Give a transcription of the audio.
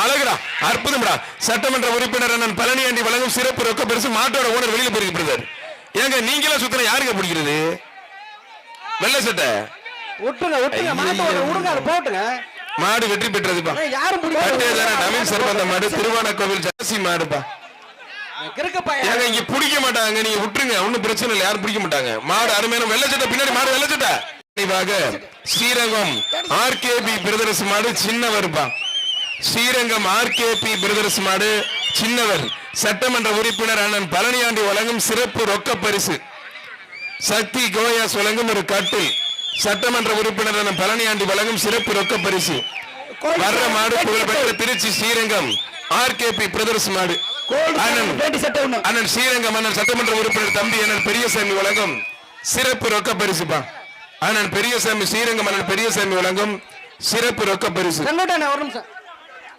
அழகுடா அற்புதம்டா. சட்டமன்ற உறுப்பினர் அண்ணன் பழனியாண்டி வழங்கும் சிறப்பு ரொக்க பரிசு மாட்டோட ஓனர் வெளியில போயிருக்கு பிரதர் ஏங்க நீங்களா சுத்தன யாருங்க பிடிக்கிறது? வெள்ளை சட்டை? விட்டுங்க விட்டுங்க மாட்டோட விடுங்க அதை போட்டுங்க. மாடு வெற்றி பெற்றதுப்பா. யாரும் நவீன் சர்பந்த மாடு திருவான கோவில் ஜாசி மாடுப்பா ஏங்க இங்க பிடிக்க மாட்டாங்க நீங்க விட்டுருங்க. ஒண்ணும் பிரச்சனை இல்லை யாரும் பிடிக்க மாட்டாங்க. மாடு அருமையான வெள்ளை சட்டை பின்னாடி மாடு வெள்ளை சட்டை. ஸ்ரீரங்கம் ஆர்கேபி பிரதர்ஸ் மாடு சின்னவர்ப்பா. ஸ்ரீரங்கம் ஆர்கேபி பிரதர்ஸ் மாடு சின்னவர். சட்டமன்ற உறுப்பினர் அண்ணன் பழனியாண்டி வழங்கும் சிறப்பு ரொக்க பரிசு. சக்தி கோயாஸ் வழங்கும் ஒரு கட்டில். சட்டமன்ற உறுப்பினர் அண்ணன் பழனியாண்டி வழங்கும் சிறப்பு ரொக்க பரிசு. வர்ற மாடு புகழ்பெற்ற திருச்சி ஸ்ரீரங்கம் ஆர்கேபி பிரதர்ஸ் மாடு. அண்ணன் ஸ்ரீரங்கம் அண்ணன் சட்டமன்ற உறுப்பினர் தம்பி அண்ணன் பெரியசாமி வழங்கும் சிறப்பு ரொக்க பரிசுப்பா. அண்ணன் பெரியசாமி ஸ்ரீரங்கம் அண்ணன் பெரியசாமி வழங்கும் சிறப்பு ரொக்க பரிசு. செங்கோட்டை ஒரு நிமிஷம்.